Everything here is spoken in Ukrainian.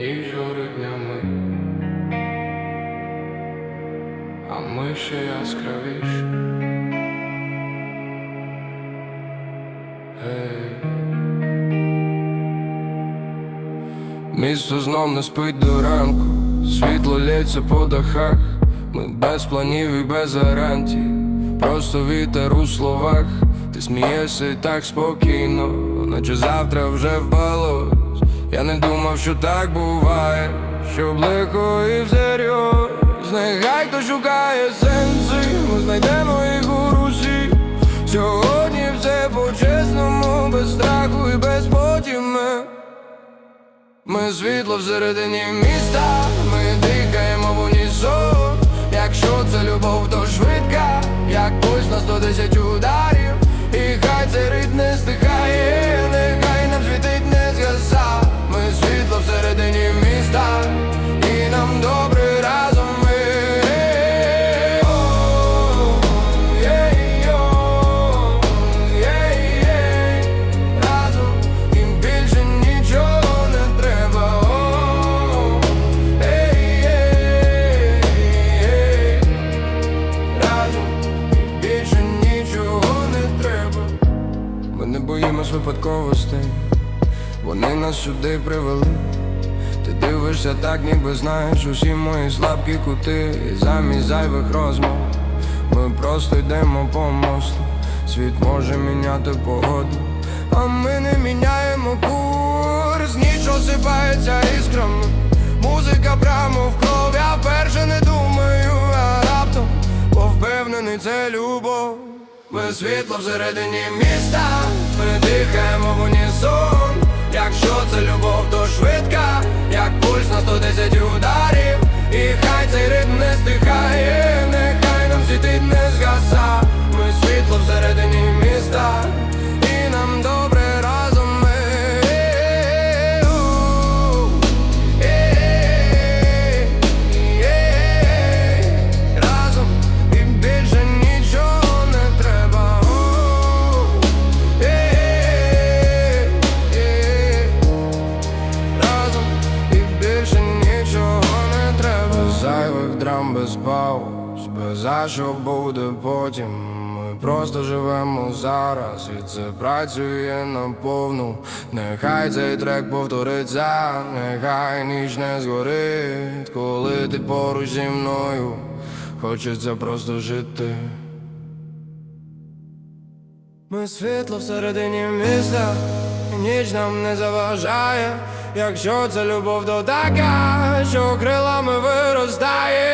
ніж горить днями, а ми ще яскравіші. Гей. Місто знов не спить до ранку, світло лється по дахах, ми без планів і без гарантій, просто вітер у словах, ти смієшся і так спокійно, наче завтра вже впалось. Я не думав, що так буває, що легко і всерйоз Нехай хто шукає сенси, ми знайдемо їх у русі. Сьогодні все по-чесному, без страху і без потіми. Ми світло всередині міста, ми дихаємо в унісон Якщо це любов, то швидка, як пульс на 110 ударів боїмось випадковостей, вони нас сюди привели. Ти дивишся так, ніби знаєш усі мої слабкі кути. І замість зайвих розмов Ми просто йдемо по мосту. Світ може міняти погоду А ми не міняємо курс. Ніч осипається іскрами. Музика прямо в кров. Я вперше не думаю, а раптом Бо впевнений це любов. Ми світло всередині міста Ми дихаємо в унісон. Якщо це любов, то швидка, без без за що буде потім? Ми просто живемо зараз і це працює наповну. Нехай цей трек повториться, нехай ніч не згорить Коли ти поруч зі мною, хочеться просто жити. Ми світло всередині міста, і ніч нам не заважає, якщо це любов, то така, що крилами виростає.